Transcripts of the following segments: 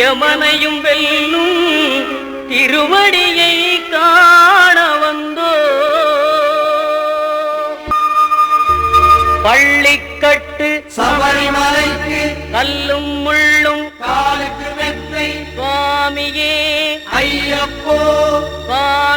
யமனையும் வெல்லும் திருவடியை காண வந்தோ. பள்ளிக்கட்டு சபரிமலைக்கு கல்லும் முள்ளும் காலுக்கு மெத்தை சுவாமியே. ஐயப்போ.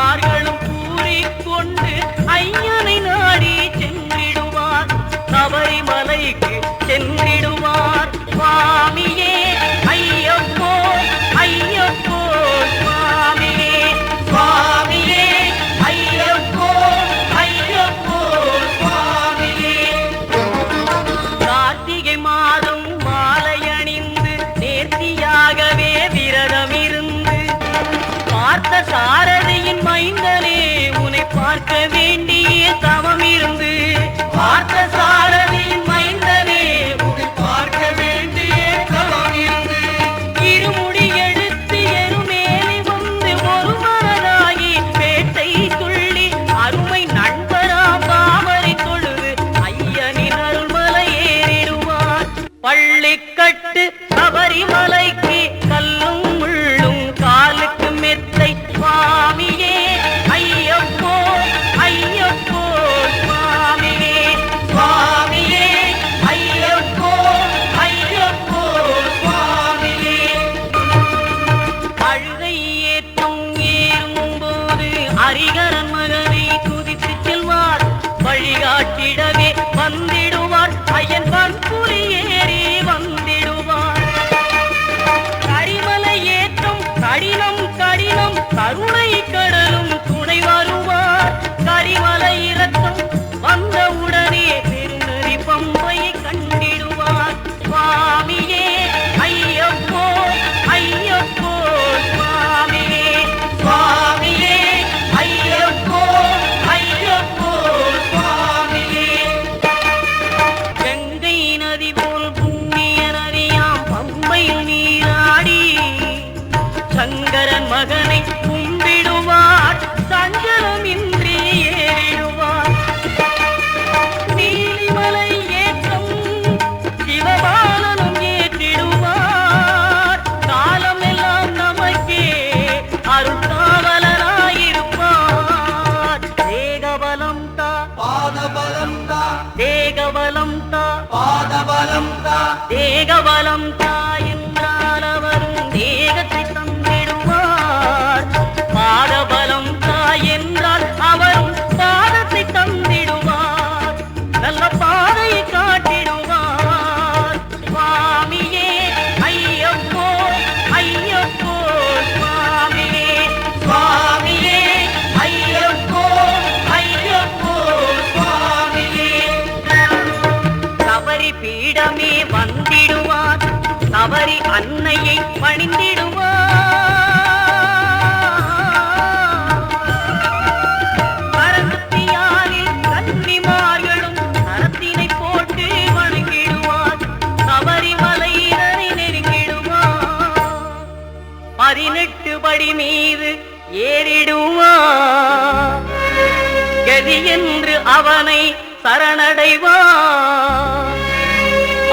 i don't Mario. பார்த்த சங்கரன் மகனை கும்பிடுவார். சஞ்சலமின்றி ஏறிடுவார். நீலிமலை ஏற்றம் சிவபாலனும் ஏற்றிடுவார். காலமெல்லாம் நமக்கே அருள்காவலராயிருப்பார் தேகபலம் தா பாதபலம் தா தேகபலம் தா பாதபலம் தா தேகபலம் தாயென்றால் பீடமே வந்திடுவார். தவறி அன்னையை பணிந்திடுவார். பரமத்தியாரில் கன்னிமார்களும் கரத்தினை போட்டு வணங்கிடுவார். தவறி மலையினரை நெருங்கிடுவார். பதினெட்டு படி மீது ஏறிடுவார். கதி என்று அவனை சரணடைவான்